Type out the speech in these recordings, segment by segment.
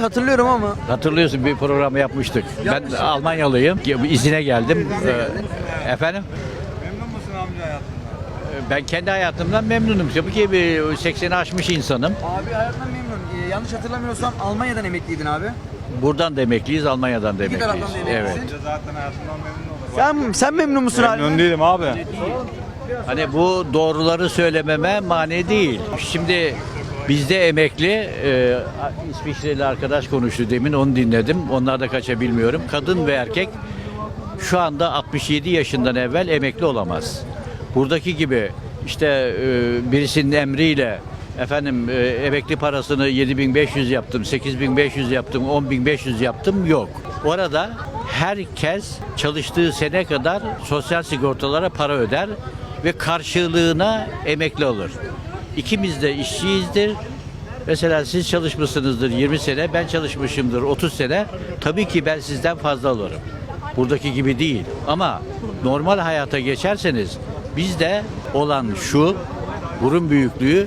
Hatırlıyorum ama. Hatırlıyorsun bir programı yapmıştık. Ben Almanyalıyım. İzine geldim. Ee, efendim? Memnun musun amca hayatından? Ben kendi hayatımdan memnunum. Tabii ki bir 80'i aşmış insanım. Abi hayatından memnun. Ee, yanlış hatırlamıyorsam Almanya'dan emekliydin abi. Buradan da emekliyiz, Almanya'dan da İki emekliyiz. taraftan da Evet. emeklisin. Amca zaten hayatından memnun olur. Sen sen memnun musun abi? Memnun değilim abi. Hani bu doğruları söylememe mani değil. Şimdi bizde emekli, e, İsviçreli arkadaş konuştu demin onu dinledim. Onlar da kaça bilmiyorum. Kadın ve erkek şu anda 67 yaşından evvel emekli olamaz. Buradaki gibi işte e, birisinin emriyle efendim e, emekli parasını 7500 yaptım, 8500 yaptım, 10500 yaptım yok. Orada herkes çalıştığı sene kadar sosyal sigortalara para öder ve karşılığına emekli olur. İkimiz de işçiyizdir. Mesela siz çalışmışsınızdır 20 sene, ben çalışmışımdır 30 sene. Tabii ki ben sizden fazla alırım. Buradaki gibi değil. Ama normal hayata geçerseniz bizde olan şu burun büyüklüğü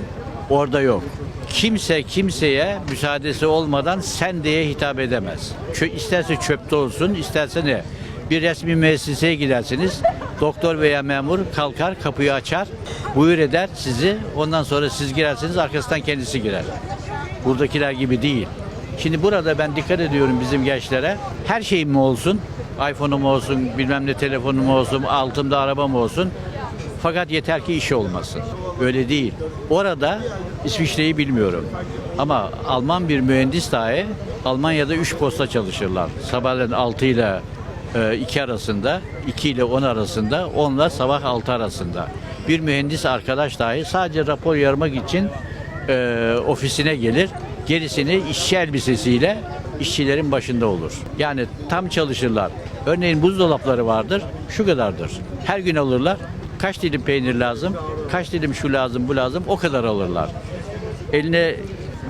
orada yok. Kimse kimseye müsaadesi olmadan sen diye hitap edemez. Çö- isterse çöpte olsun, isterse ne? Bir resmi müesseseye gidersiniz. Doktor veya memur kalkar, kapıyı açar, buyur eder sizi. Ondan sonra siz girersiniz, arkasından kendisi girer. Buradakiler gibi değil. Şimdi burada ben dikkat ediyorum bizim gençlere. Her şeyim mi olsun? iPhone'um olsun, bilmem ne telefonum olsun, altımda arabam olsun. Fakat yeter ki işi olmasın. Öyle değil. Orada İsviçre'yi bilmiyorum. Ama Alman bir mühendis dahi Almanya'da 3 posta çalışırlar. Sabahleyin 6 ile 2 arasında, 2 ile 10 arasında, 10 ile sabah 6 arasında. Bir mühendis arkadaş dahi sadece rapor yarmak için e, ofisine gelir. Gerisini işçi elbisesiyle işçilerin başında olur. Yani tam çalışırlar. Örneğin buzdolapları vardır, şu kadardır. Her gün alırlar. Kaç dilim peynir lazım, kaç dilim şu lazım, bu lazım, o kadar alırlar. Eline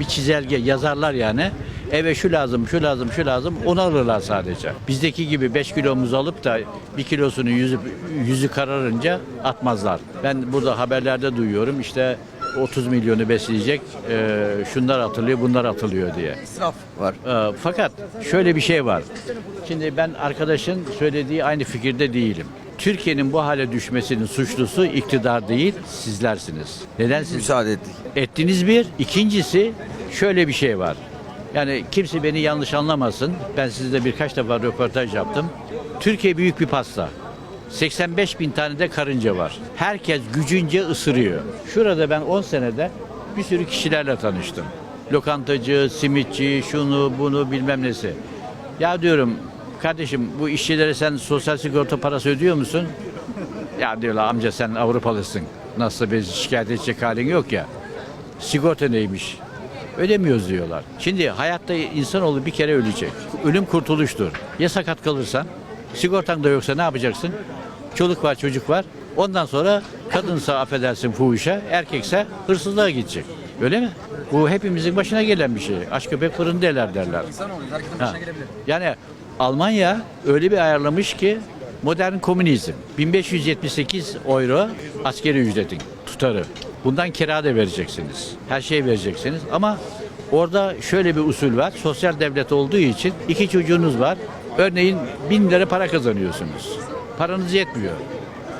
bir çizelge yazarlar yani. Eve şu lazım, şu lazım, şu lazım. Onu alırlar sadece. Bizdeki gibi 5 kilomuzu alıp da bir kilosunun yüzü, yüzü kararınca atmazlar. Ben burada haberlerde duyuyorum işte 30 milyonu besleyecek, e, şunlar atılıyor, bunlar atılıyor diye. İsraf var. E, fakat şöyle bir şey var. Şimdi ben arkadaşın söylediği aynı fikirde değilim. Türkiye'nin bu hale düşmesinin suçlusu iktidar değil, sizlersiniz. Neden siz? Müsaade ettik. Ettiniz bir. İkincisi şöyle bir şey var. Yani kimse beni yanlış anlamasın. Ben sizle birkaç defa röportaj yaptım. Türkiye büyük bir pasta. 85 bin tane de karınca var. Herkes gücünce ısırıyor. Şurada ben 10 senede bir sürü kişilerle tanıştım. Lokantacı, simitçi, şunu bunu bilmem nesi. Ya diyorum kardeşim bu işçilere sen sosyal sigorta parası ödüyor musun? Ya diyorlar amca sen Avrupalısın. Nasıl bir şikayet edecek halin yok ya. Sigorta neymiş? Ödemiyoruz diyorlar. Şimdi hayatta insanoğlu bir kere ölecek. Ölüm kurtuluştur. Ya sakat kalırsan, sigortan da yoksa ne yapacaksın? Çoluk var, çocuk var. Ondan sonra kadınsa affedersin fuhuşa, erkekse hırsızlığa gidecek. Öyle mi? Bu hepimizin başına gelen bir şey. Aç köpek fırın deler derler. Ha. Yani Almanya öyle bir ayarlamış ki modern komünizm. 1578 euro askeri ücretin tutarı. Bundan kira da vereceksiniz. Her şeyi vereceksiniz ama orada şöyle bir usul var. Sosyal devlet olduğu için iki çocuğunuz var. Örneğin bin lira para kazanıyorsunuz. Paranız yetmiyor.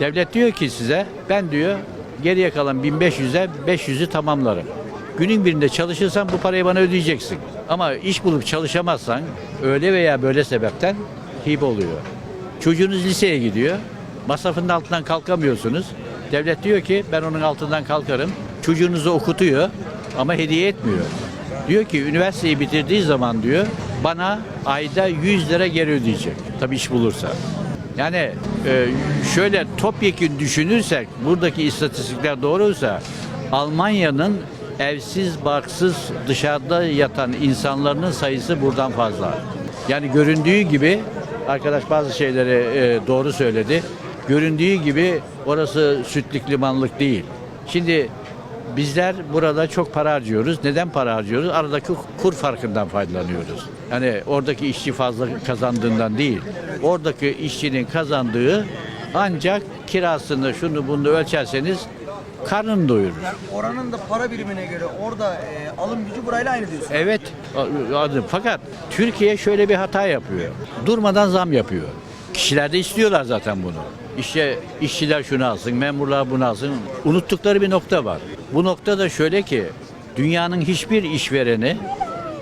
Devlet diyor ki size ben diyor geriye kalan 1500'e 500'ü tamamlarım. Günün birinde çalışırsan bu parayı bana ödeyeceksin. Ama iş bulup çalışamazsan öyle veya böyle sebepten hibe oluyor. Çocuğunuz liseye gidiyor. Masrafının altından kalkamıyorsunuz. Devlet diyor ki ben onun altından kalkarım. Çocuğunuzu okutuyor ama hediye etmiyor. Diyor ki üniversiteyi bitirdiği zaman diyor bana ayda 100 lira geri ödeyecek. Tabii iş bulursa. Yani e, şöyle topyekun düşünürsek buradaki istatistikler doğruysa Almanya'nın evsiz, barksız, dışarıda yatan insanların sayısı buradan fazla. Yani göründüğü gibi arkadaş bazı şeyleri e, doğru söyledi. Göründüğü gibi orası sütlük limanlık değil. Şimdi Bizler burada çok para harcıyoruz. Neden para harcıyoruz? Aradaki kur farkından faydalanıyoruz. Yani oradaki işçi fazla kazandığından değil. Oradaki işçinin kazandığı ancak kirasını şunu bunu ölçerseniz karnını doyurur. Yani oranın da para birimine göre orada e, alım gücü burayla aynı diyorsun. Evet, a- adı- fakat Türkiye şöyle bir hata yapıyor. Durmadan zam yapıyor. Kişiler de istiyorlar zaten bunu. İşte işçiler şunu alsın, memurlar bunu alsın. Unuttukları bir nokta var. Bu nokta da şöyle ki dünyanın hiçbir işvereni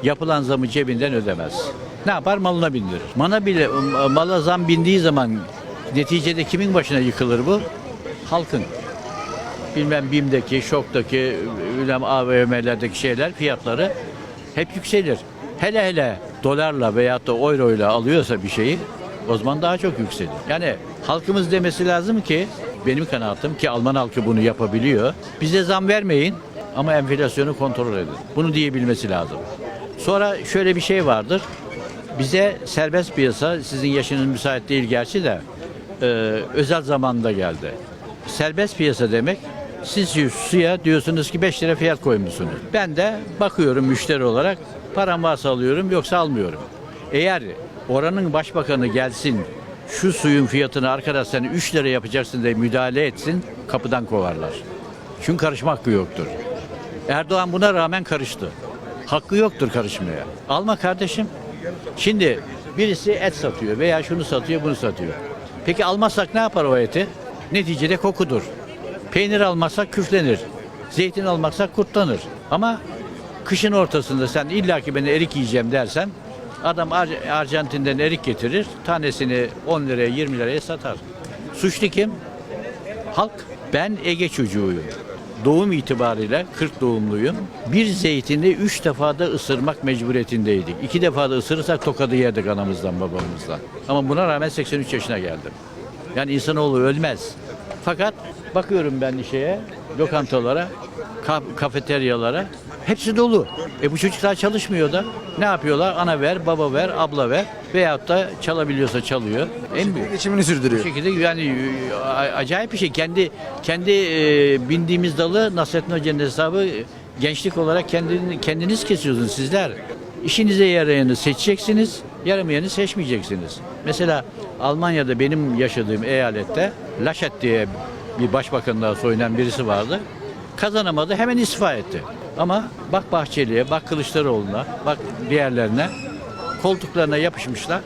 yapılan zamı cebinden ödemez. Ne yapar? Malına bindirir. Mana bile mala zam bindiği zaman neticede kimin başına yıkılır bu? Halkın bilmem BİM'deki, ŞOK'taki, bilmem AVM'lerdeki şeyler fiyatları hep yükselir. Hele hele dolarla veyahut da euroyla alıyorsa bir şeyi o zaman daha çok yükselir. Yani halkımız demesi lazım ki benim kanaatim ki Alman halkı bunu yapabiliyor. Bize zam vermeyin ama enflasyonu kontrol edin. Bunu diyebilmesi lazım. Sonra şöyle bir şey vardır. Bize serbest piyasa sizin yaşınız müsait değil gerçi de e, özel zamanda geldi. Serbest piyasa demek siz suya diyorsunuz ki 5 lira fiyat koymuşsunuz. Ben de bakıyorum müşteri olarak param varsa alıyorum yoksa almıyorum. Eğer oranın başbakanı gelsin şu suyun fiyatını arkadaş sen 3 lira yapacaksın diye müdahale etsin kapıdan kovarlar. Çünkü karışma hakkı yoktur. Erdoğan buna rağmen karıştı. Hakkı yoktur karışmaya. Alma kardeşim. Şimdi birisi et satıyor veya şunu satıyor bunu satıyor. Peki almazsak ne yapar o eti? Neticede kokudur. Peynir almazsak küflenir. Zeytin almazsak kurtlanır. Ama kışın ortasında sen illaki ben erik yiyeceğim dersen adam Ar- Arjantin'den erik getirir. Tanesini 10 liraya 20 liraya satar. Suçlu kim? Halk. Ben Ege çocuğuyum. Doğum itibariyle 40 doğumluyum. Bir zeytini 3 defa da ısırmak mecburiyetindeydik. 2 defa da ısırırsak tokadı yerdik anamızdan babamızdan. Ama buna rağmen 83 yaşına geldim. Yani insanoğlu ölmez. Fakat bakıyorum ben şeye, lokantalara, ka- kafeteryalara hepsi dolu. E bu çocuklar çalışmıyor da ne yapıyorlar? Ana ver, baba ver, abla ver veyahut da çalabiliyorsa çalıyor. En büyük. Geçimini Bu sürdürüyor. şekilde yani e, a- acayip bir şey. Kendi kendi e, bindiğimiz dalı Nasrettin Hoca'nın hesabı e, gençlik olarak kendini, kendiniz kesiyorsunuz sizler. İşinize yarayanı seçeceksiniz, yaramayanı seçmeyeceksiniz. Mesela Almanya'da benim yaşadığım eyalette Laschet diye bir başbakanlığa soyunan birisi vardı. Kazanamadı, hemen istifa etti. Ama bak Bahçeli'ye, bak Kılıçdaroğlu'na, bak diğerlerine koltuklarına yapışmışlar.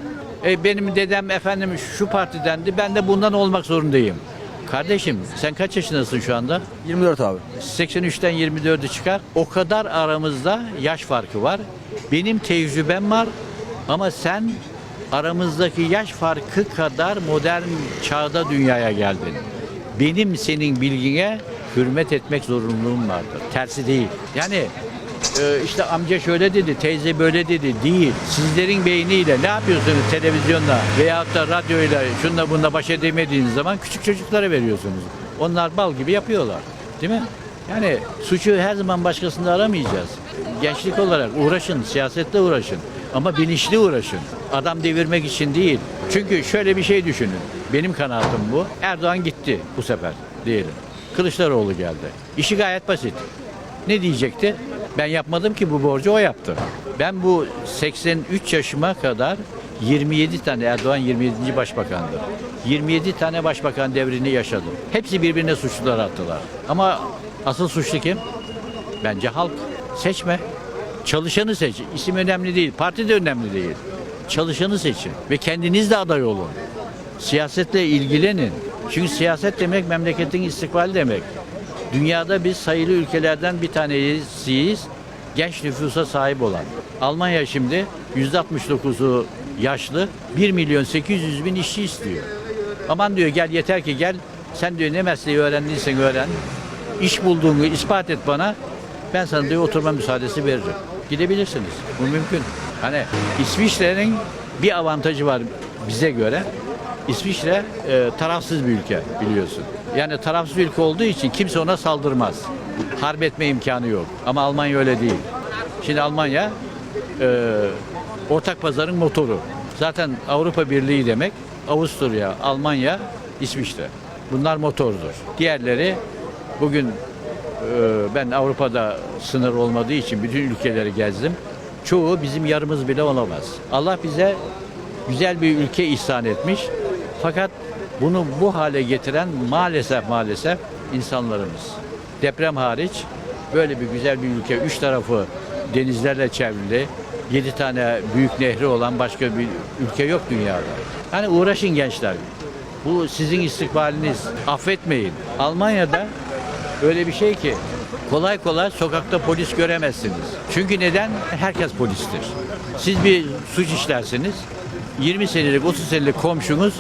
E, benim dedem efendim şu partidendi ben de bundan olmak zorundayım. Kardeşim sen kaç yaşındasın şu anda? 24 abi. 83'ten 24'ü çıkar. O kadar aramızda yaş farkı var. Benim tecrübem var ama sen aramızdaki yaş farkı kadar modern çağda dünyaya geldin. Benim senin bilgine hürmet etmek zorunluluğum vardır. Tersi değil. Yani e, işte amca şöyle dedi, teyze böyle dedi değil. Sizlerin beyniyle ne yapıyorsunuz televizyonla veyahut da radyoyla şunla bununla baş edemediğiniz zaman küçük çocuklara veriyorsunuz. Onlar bal gibi yapıyorlar. Değil mi? Yani suçu her zaman başkasında aramayacağız. Gençlik olarak uğraşın, siyasetle uğraşın. Ama bilinçli uğraşın. Adam devirmek için değil. Çünkü şöyle bir şey düşünün. Benim kanaatim bu. Erdoğan gitti bu sefer diyelim. Kılıçdaroğlu geldi. İşi gayet basit. Ne diyecekti? Ben yapmadım ki bu borcu o yaptı. Ben bu 83 yaşıma kadar 27 tane Erdoğan 27. başbakandı. 27 tane başbakan devrini yaşadım. Hepsi birbirine suçlular attılar. Ama asıl suçlu kim? Bence halk. Seçme. Çalışanı seç. İsim önemli değil. Parti de önemli değil. Çalışanı seçin. Ve kendiniz de aday olun. Siyasetle ilgilenin. Çünkü siyaset demek memleketin istikbali demek. Dünyada biz sayılı ülkelerden bir tanesiyiz. Genç nüfusa sahip olan. Almanya şimdi %69'u yaşlı 1 milyon 800 bin işçi istiyor. Aman diyor gel yeter ki gel. Sen diyor ne mesleği öğrendiysen öğren. İş bulduğunu ispat et bana. Ben sana diyor oturma müsaadesi veririm. Gidebilirsiniz. Bu mümkün. Hani İsviçre'nin bir avantajı var bize göre. İsviçre e, tarafsız bir ülke biliyorsun. Yani tarafsız bir ülke olduğu için kimse ona saldırmaz. Harp etme imkanı yok. Ama Almanya öyle değil. Şimdi Almanya e, ortak pazarın motoru. Zaten Avrupa Birliği demek Avusturya, Almanya, İsviçre. Bunlar motordur. Diğerleri bugün e, ben Avrupa'da sınır olmadığı için bütün ülkeleri gezdim. Çoğu bizim yarımız bile olamaz. Allah bize güzel bir ülke ihsan etmiş. Fakat bunu bu hale getiren maalesef maalesef insanlarımız. deprem hariç böyle bir güzel bir ülke. Üç tarafı denizlerle çevrili. Yedi tane büyük nehri olan başka bir ülke yok dünyada. Hani uğraşın gençler. Bu sizin istikbaliniz. Affetmeyin. Almanya'da öyle bir şey ki kolay kolay sokakta polis göremezsiniz. Çünkü neden? Herkes polistir. Siz bir suç işlersiniz. 20 senelik 30 senelik komşunuz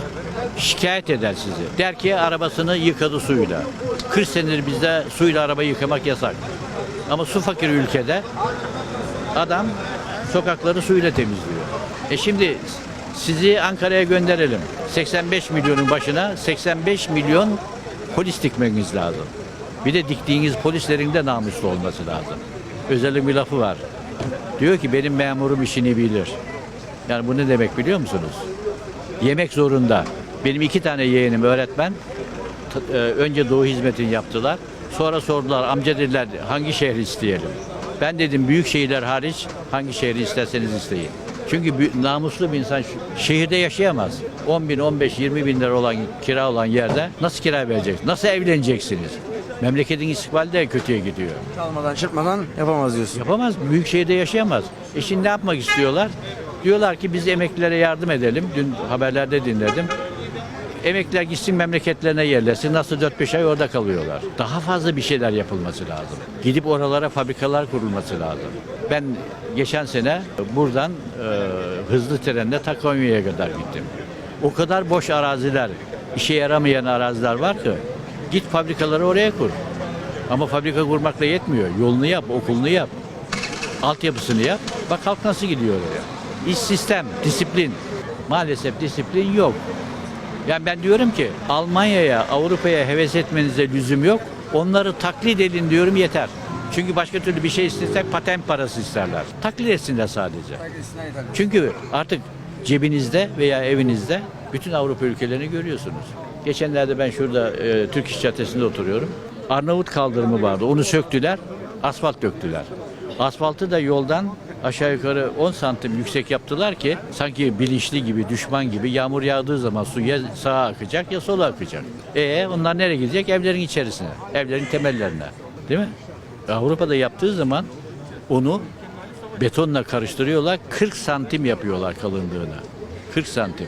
şikayet eder sizi. Der ki arabasını yıkadı suyla. 40 senedir bizde suyla araba yıkamak yasak. Ama su fakir ülkede adam sokakları suyla temizliyor. E şimdi sizi Ankara'ya gönderelim. 85 milyonun başına 85 milyon polis dikmeniz lazım. Bir de diktiğiniz polislerin de namuslu olması lazım. Özel'in bir lafı var. Diyor ki benim memurum işini bilir. Yani bu ne demek biliyor musunuz? Yemek zorunda. Benim iki tane yeğenim öğretmen. T- e, Önce doğu hizmetini yaptılar. Sonra sordular amca dediler hangi şehri isteyelim? Ben dedim büyük şehirler hariç hangi şehri isterseniz isteyin. Çünkü bü- namuslu bir insan şu- şehirde yaşayamaz. 10 bin, 15, 20 bin lira olan kira olan yerde nasıl kira vereceksiniz? Nasıl evleneceksiniz? Memleketin istikbali de kötüye gidiyor. Çalmadan çırpmadan yapamaz diyorsun. Yapamaz. Büyük şehirde yaşayamaz. E şimdi ne yapmak istiyorlar? Diyorlar ki biz emeklilere yardım edelim. Dün haberlerde dinledim. Emekliler gitsin memleketlerine yerleşsin. Nasıl 4-5 ay orada kalıyorlar. Daha fazla bir şeyler yapılması lazım. Gidip oralara fabrikalar kurulması lazım. Ben geçen sene buradan e, hızlı trenle ta Konya'ya kadar gittim. O kadar boş araziler, işe yaramayan araziler var ki git fabrikaları oraya kur. Ama fabrika kurmakla yetmiyor. Yolunu yap, okulunu yap altyapısını yap. Bak halk nasıl gidiyor oraya. İş sistem, disiplin. Maalesef disiplin yok. Yani ben diyorum ki Almanya'ya, Avrupa'ya heves etmenize lüzum yok. Onları taklit edin diyorum yeter. Çünkü başka türlü bir şey istesek patent parası isterler. Taklit etsinler sadece. Çünkü artık cebinizde veya evinizde bütün Avrupa ülkelerini görüyorsunuz. Geçenlerde ben şurada e, Türk İş Caddesi'nde oturuyorum. Arnavut kaldırımı vardı. Onu söktüler, asfalt döktüler. Asfaltı da yoldan aşağı yukarı 10 santim yüksek yaptılar ki sanki bilinçli gibi, düşman gibi yağmur yağdığı zaman su ya sağa akacak ya sola akacak. E onlar nereye gidecek? Evlerin içerisine, evlerin temellerine. Değil mi? Avrupa'da yaptığı zaman onu betonla karıştırıyorlar. 40 santim yapıyorlar kalınlığına. 40 santim.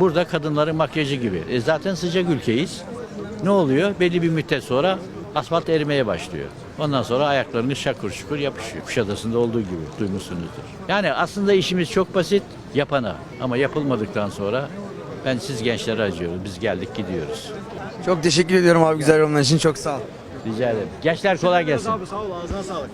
Burada kadınların makyajı gibi. E zaten sıcak ülkeyiz. Ne oluyor? Belli bir müddet sonra asfalt erimeye başlıyor. Ondan sonra ayaklarını şakır şukur yapışıyor. Kuşadası'nda olduğu gibi duymuşsunuzdur. Yani aslında işimiz çok basit yapana ama yapılmadıktan sonra ben siz gençlere acıyorum. Biz geldik gidiyoruz. Çok teşekkür ediyorum abi güzel yorumlar için. Çok sağ ol. Rica ederim. Gençler kolay gelsin. Abi sağ ol ağzına sağlık.